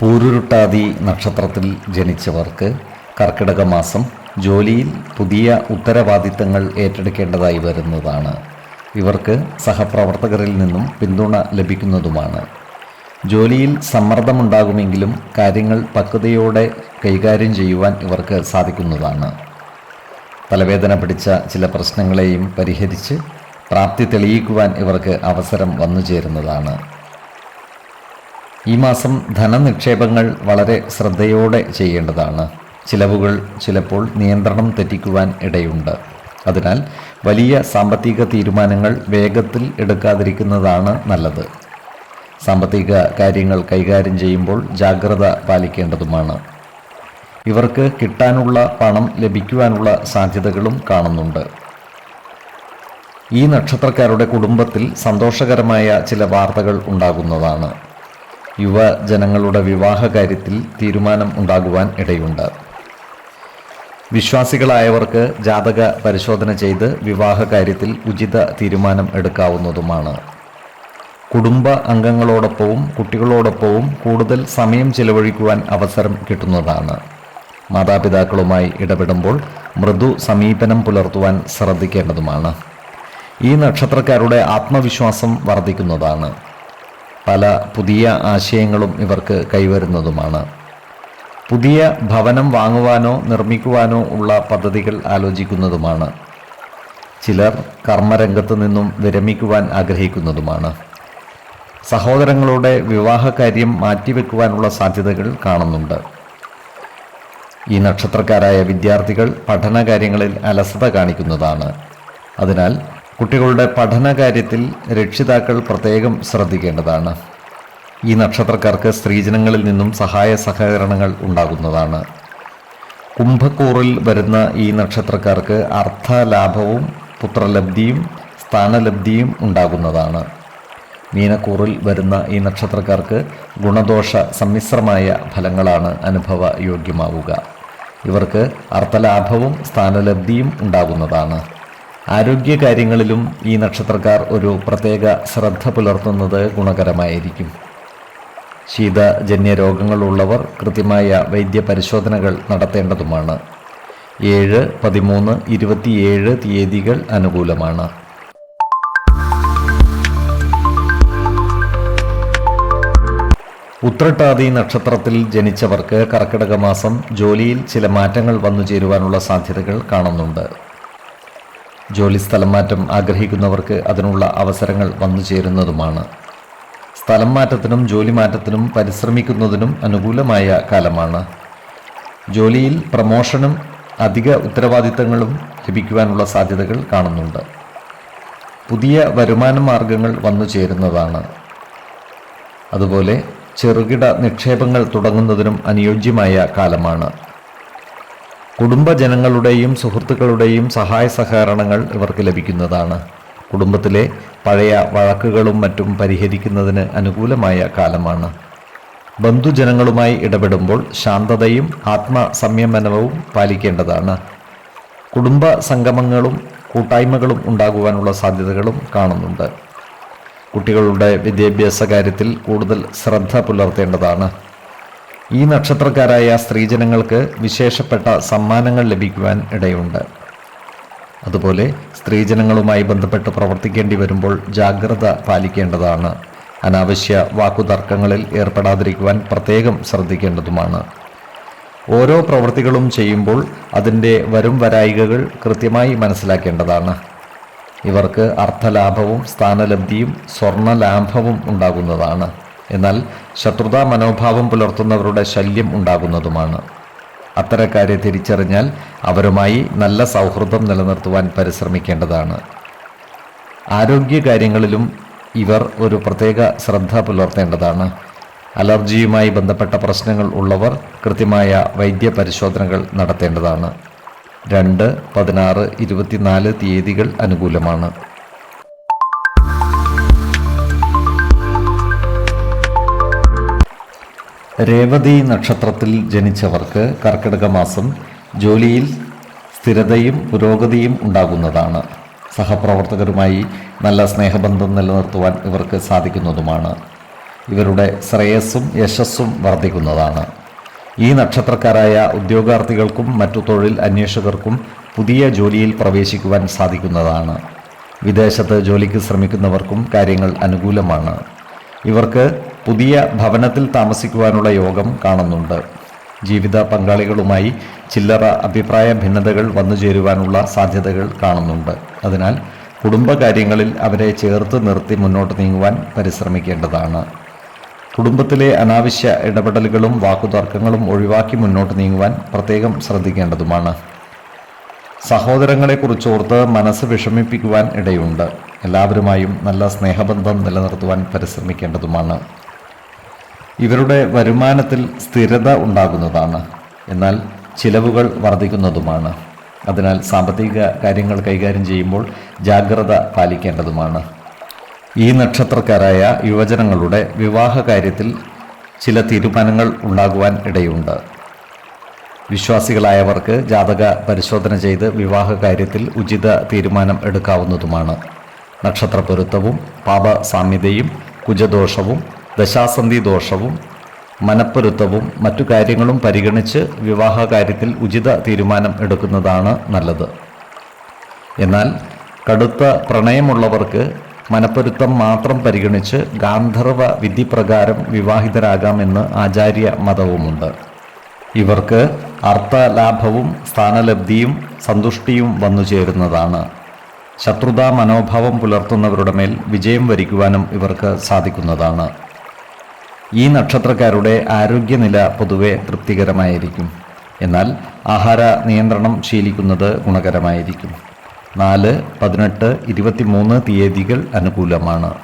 പൂരുരുട്ടാതി നക്ഷത്രത്തിൽ ജനിച്ചവർക്ക് കർക്കിടക മാസം ജോലിയിൽ പുതിയ ഉത്തരവാദിത്തങ്ങൾ ഏറ്റെടുക്കേണ്ടതായി വരുന്നതാണ്. ഇവർക്ക് സഹപ്രവർത്തകരിൽ നിന്നും പിന്തുണ ലഭിക്കുന്നതുമാണ്. ജോലിയിൽ സമ്മർദ്ദമുണ്ടാകുമെങ്കിലും കാര്യങ്ങൾ പക്വതയോടെ കൈകാര്യം ചെയ്യുവാൻ ഇവർക്ക് സാധിക്കുന്നതാണ്. തലവേദന പിടിച്ച ചില പ്രശ്നങ്ങളെയും പരിഹരിച്ച് പ്രാപ്തി തെളിയിക്കുവാൻ ഇവർക്ക് അവസരം വന്നു ചേരുന്നതാണ് ഈ മാസം ധനനിക്ഷേപങ്ങൾ വളരെ ശ്രദ്ധയോടെ ചെയ്യേണ്ടതാണ്. ചിലവുകൾ ചിലപ്പോൾ നിയന്ത്രണം തെറ്റിക്കുവാൻ ഇടയുണ്ട്. അതിനാൽ വലിയ സാമ്പത്തിക തീരുമാനങ്ങൾ വേഗത്തിൽ എടുക്കാതിരിക്കുന്നതാണ് നല്ലത്. സാമ്പത്തിക കാര്യങ്ങൾ കൈകാര്യം ചെയ്യുമ്പോൾ ജാഗ്രത പാലിക്കേണ്ടതുമാണ്. ഇവർക്ക് കിട്ടാനുള്ള പണം ലഭിക്കുവാനുള്ള സാധ്യതകളും കാണുന്നുണ്ട്. ഈ നക്ഷത്രക്കാരുടെ കുടുംബത്തിൽ സന്തോഷകരമായ ചില വാർത്തകൾ ഉണ്ടാകുന്നതാണ്. യുവജനങ്ങളുടെ വിവാഹ കാര്യത്തിൽ തീരുമാനം ഉണ്ടാകുവാൻ ഇടയുണ്ട്. വിശ്വാസികളായവർക്ക് ജാതക പരിശോധന ചെയ്ത് വിവാഹ കാര്യത്തിൽ ഉചിത തീരുമാനം എടുക്കാവുന്നതുമാണ്. കുടുംബ അംഗങ്ങളോടൊപ്പവും കുട്ടികളോടൊപ്പവും കൂടുതൽ സമയം ചിലവഴിക്കുവാൻ അവസരം കിട്ടുന്നതാണ്. മാതാപിതാക്കളുമായി ഇടപെടുമ്പോൾ മൃദു സമീപനം പുലർത്തുവാൻ ശ്രദ്ധിക്കേണ്ടതുമാണ്. ഈ നക്ഷത്രക്കാരുടെ ആത്മവിശ്വാസം വർദ്ധിക്കുന്നതാണ്. പല പുതിയ ആശയങ്ങളും ഇവർക്ക് കൈവരുന്നതുമാണ്. പുതിയ ഭവനം വാങ്ങുവാനോ നിർമ്മിക്കുവാനോ ഉള്ള പദ്ധതികൾ ആലോചിക്കുന്നതുമാണ്. ചിലർ കർമ്മരംഗത്ത് നിന്നും വിരമിക്കുവാൻ ആഗ്രഹിക്കുന്നതുമാണ്. സഹോദരങ്ങളുടെ വിവാഹകാര്യം മാറ്റിവെക്കുവാനുള്ള സാധ്യതകൾ കാണുന്നുണ്ട്. ഈ നക്ഷത്രക്കാരായ വിദ്യാർത്ഥികൾ പഠനകാര്യങ്ങളിൽ അലസത കാണിക്കുന്നതാണ്. അതിനാൽ കുട്ടികളുടെ പഠന കാര്യത്തിൽ രക്ഷിതാക്കൾ പ്രത്യേകം ശ്രദ്ധിക്കേണ്ടതാണ്. ഈ നക്ഷത്രക്കാർക്ക് സ്ത്രീജനങ്ങളിൽ നിന്നും സഹായ സഹകരണങ്ങൾ ഉണ്ടാകുന്നതാണ്. കുംഭക്കൂറിൽ വരുന്ന ഈ നക്ഷത്രക്കാർക്ക് അർത്ഥലാഭവും പുത്രലബ്ധിയും സ്ഥാനലബ്ധിയും ഉണ്ടാകുന്നതാണ്. മീനക്കൂറിൽ വരുന്ന ഈ നക്ഷത്രക്കാർക്ക് ഗുണദോഷ സമ്മിശ്രമായ ഫലങ്ങളാണ് അനുഭവ യോഗ്യമാവുക ഇവർക്ക് അർത്ഥലാഭവും സ്ഥാനലബ്ധിയും ഉണ്ടാകുന്നതാണ്. ആരോഗ്യകാര്യങ്ങളിലും ഈ നക്ഷത്രക്കാർ ഒരു പ്രത്യേക ശ്രദ്ധ പുലർത്തുന്നത് ഗുണകരമായിരിക്കും. ശീതജന്യ രോഗങ്ങളുള്ളവർ കൃത്യമായ വൈദ്യപരിശോധനകൾ നടത്തേണ്ടതുമാണ്. ഏഴ് പതിമൂന്ന് ഇരുപത്തിയേഴ് തീയതികൾ അനുകൂലമാണ്. ഉത്രട്ടാതി നക്ഷത്രത്തിൽ ജനിച്ചവർക്ക് കർക്കിടക മാസം ജോലിയിൽ ചില മാറ്റങ്ങൾ വന്നു ചേരുവാനുള്ള സാധ്യതകൾ കാണുന്നുണ്ട്. ജോലി സ്ഥലം മാറ്റം ആഗ്രഹിക്കുന്നവർക്ക് അതിനുള്ള അവസരങ്ങൾ വന്നു ചേരുന്നതുമാണ്. സ്ഥലം മാറ്റത്തിനും ജോലി മാറ്റത്തിനും പരിശ്രമിക്കുന്നതിനും അനുകൂലമായ കാലമാണ്. ജോലിയിൽ പ്രമോഷനും അധിക ഉത്തരവാദിത്തങ്ങളും ലഭിക്കുവാനുള്ള സാധ്യതകൾ കാണുന്നുണ്ട്. പുതിയ വരുമാന മാർഗങ്ങൾ വന്നു ചേരുന്നതാണ്. അതുപോലെ ചെറുകിട നിക്ഷേപങ്ങൾ തുടങ്ങുന്നതിനും അനുയോജ്യമായ കാലമാണ്. കുടുംബജനങ്ങളുടെയും സുഹൃത്തുക്കളുടെയും സഹായ സഹകരണങ്ങൾ ഇവർക്ക് ലഭിക്കുന്നതാണ്. കുടുംബത്തിലെ പഴയ വഴക്കുകളും മറ്റും പരിഹരിക്കുന്നതിന് അനുകൂലമായ കാലമാണ്. ബന്ധുജനങ്ങളുമായി ഇടപെടുമ്പോൾ ശാന്തതയും ആത്മസംയമനവും പാലിക്കേണ്ടതാണ്. കുടുംബ സംഗമങ്ങളും കൂട്ടായ്മകളും ഉണ്ടാകുവാനുള്ള സാധ്യതകളും കാണുന്നുണ്ട്. കുട്ടികളുടെ വിദ്യാഭ്യാസ കാര്യത്തിൽ കൂടുതൽ ശ്രദ്ധ പുലർത്തേണ്ടതാണ്. ഈ നക്ഷത്രക്കാരായ സ്ത്രീജനങ്ങൾക്ക് വിശേഷപ്പെട്ട സമ്മാനങ്ങൾ ലഭിക്കുവാൻ ഇടയുണ്ട്. അതുപോലെ സ്ത്രീജനങ്ങളുമായി ബന്ധപ്പെട്ട് പ്രവർത്തിക്കേണ്ടി വരുമ്പോൾ ജാഗ്രത പാലിക്കേണ്ടതാണ്. അനാവശ്യ വാക്കുതർക്കങ്ങളിൽ ഏർപ്പെടാതിരിക്കുവാൻ പ്രത്യേകം ശ്രദ്ധിക്കേണ്ടതുമാണ്. ഓരോ പ്രവൃത്തികളും ചെയ്യുമ്പോൾ അതിന്റെ വരും വരായികകൾ കൃത്യമായി മനസ്സിലാക്കേണ്ടതാണ്. ഇവർക്ക് അർത്ഥലാഭവും സ്ഥാനലബ്ധിയും സ്വർണലാഭവും ഉണ്ടാകുന്നതാണ്. എന്നാൽ ശത്രുതാ മനോഭാവം പുലർത്തുന്നവരുടെ ശല്യം ഉണ്ടാകുന്നതുമാണ്. അത്തരക്കാരെ തിരിച്ചറിഞ്ഞാൽ അവരുമായി നല്ല സൗഹൃദം നിലനിർത്തുവാൻ പരിശ്രമിക്കേണ്ടതാണ്. ആരോഗ്യകാര്യങ്ങളിലും ഇവർ ഒരു പ്രത്യേക ശ്രദ്ധ പുലർത്തേണ്ടതാണ്. അലർജിയുമായി ബന്ധപ്പെട്ട പ്രശ്നങ്ങൾ ഉള്ളവർ കൃത്യമായ വൈദ്യ പരിശോധനകൾ നടത്തേണ്ടതാണ്. രണ്ട് പതിനാറ് ഇരുപത്തിനാല് തീയതികൾ അനുകൂലമാണ്. രേവതി നക്ഷത്രത്തിൽ ജനിച്ചവർക്ക് കർക്കിടക മാസം ജോലിയിൽ സ്ഥിരതയും പുരോഗതിയും ഉണ്ടാകുന്നതാണ്. സഹപ്രവർത്തകരുമായി നല്ല സ്നേഹബന്ധം നിലനിർത്തുവാൻ ഇവർക്ക് സാധിക്കുന്നതുമാണ്. ഇവരുടെ ശ്രേയസ്സും യശസ്സും വർദ്ധിക്കുന്നതാണ്. ഈ നക്ഷത്രക്കാരായ ഉദ്യോഗാർത്ഥികൾക്കും മറ്റു തൊഴിൽ അന്വേഷകർക്കും പുതിയ ജോലിയിൽ പ്രവേശിക്കുവാൻ സാധിക്കുന്നതാണ്. വിദേശത്ത് ജോലിക്ക് ശ്രമിക്കുന്നവർക്കും കാര്യങ്ങൾ അനുകൂലമാണ്. ഇവർക്ക് പുതിയ ഭവനത്തിൽ താമസിക്കുവാനുള്ള യോഗം കാണുന്നുണ്ട്. ജീവിത പങ്കാളികളുമായി ചില്ലറ അഭിപ്രായ ഭിന്നതകൾ വന്നു ചേരുവാനുള്ള സാധ്യതകൾ കാണുന്നുണ്ട്. അതിനാൽ കുടുംബകാര്യങ്ങളിൽ അവരെ ചേർത്ത് നിർത്തി മുന്നോട്ട് നീങ്ങുവാൻ പരിശ്രമിക്കേണ്ടതാണ്. കുടുംബത്തിലെ അനാവശ്യ ഇടപെടലുകളും വാക്കുതർക്കങ്ങളും ഒഴിവാക്കി മുന്നോട്ട് നീങ്ങുവാൻ പ്രത്യേകം ശ്രദ്ധിക്കേണ്ടതുമാണ്. സഹോദരങ്ങളെക്കുറിച്ചോർത്ത് മനസ്സ് വിഷമിപ്പിക്കുവാൻ ഇടയുണ്ട്. എല്ലാവരുമായും നല്ല സ്നേഹബന്ധം നിലനിർത്തുവാൻ പരിശ്രമിക്കേണ്ടതുമാണ്. ഇവരുടെ വരുമാനത്തിൽ സ്ഥിരത ഉണ്ടാകുന്നതാണ്. എന്നാൽ ചിലവുകൾ വർദ്ധിക്കുന്നതുമാണ്. അതിനാൽ സാമ്പത്തിക കാര്യങ്ങൾ കൈകാര്യം ചെയ്യുമ്പോൾ ജാഗ്രത പാലിക്കേണ്ടതുമാണ്. ഈ നക്ഷത്രക്കാരായ യുവജനങ്ങളുടെ വിവാഹ കാര്യത്തിൽ ചില തീരുമാനങ്ങൾ ഉണ്ടാകുവാൻ ഇടയുണ്ട്. വിശ്വാസികളായവർക്ക് ജാതക പരിശോധന ചെയ്ത് വിവാഹ കാര്യത്തിൽ ഉചിത തീരുമാനം എടുക്കാവുന്നതുമാണ്. നക്ഷത്ര പൊരുത്തവും പാപ കുജദോഷവും ദശാസന്ധി ദോഷവും മനപ്പൊരുത്തവും മറ്റു കാര്യങ്ങളും പരിഗണിച്ച് വിവാഹ കാര്യത്തിൽ ഉചിത തീരുമാനം എടുക്കുന്നതാണ് നല്ലത്. എന്നാൽ കടുത്ത പ്രണയമുള്ളവർക്ക് മനപ്പൊരുത്തം മാത്രം പരിഗണിച്ച് ഗാന്ധർവ വിധിപ്രകാരം വിവാഹിതരാകാമെന്ന് ആചാര്യ മതവുമുണ്ട് ഇവർക്ക് അർത്ഥലാഭവും സ്ഥാനലബ്ധിയും സന്തുഷ്ടിയും വന്നു ചേരുന്നതാണ് ശത്രുതാ മനോഭാവം പുലർത്തുന്നവരുടെ മേൽ വിജയം വരിക്കുവാനും ഇവർക്ക് സാധിക്കുന്നതാണ്. ഈ നക്ഷത്രക്കാരുടെ ആരോഗ്യനില പൊതുവെ തൃപ്തികരമായിരിക്കും. എന്നാൽ ആഹാര നിയന്ത്രണം ശീലിക്കുന്നത് ഗുണകരമായിരിക്കും. നാല് പതിനെട്ട് ഇരുപത്തിമൂന്ന് തീയതികൾ അനുകൂലമാണ്.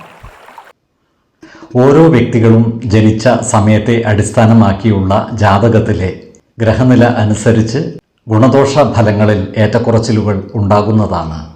ഓരോ വ്യക്തികളും ജനിച്ച സമയത്തെ അടിസ്ഥാനമാക്കിയുള്ള ജാതകത്തിലെ ഗ്രഹനില അനുസരിച്ച് ഗുണദോഷ ഫലങ്ങളിൽ ഏറ്റക്കുറച്ചിലുകൾ ഉണ്ടാകുന്നതാണ്.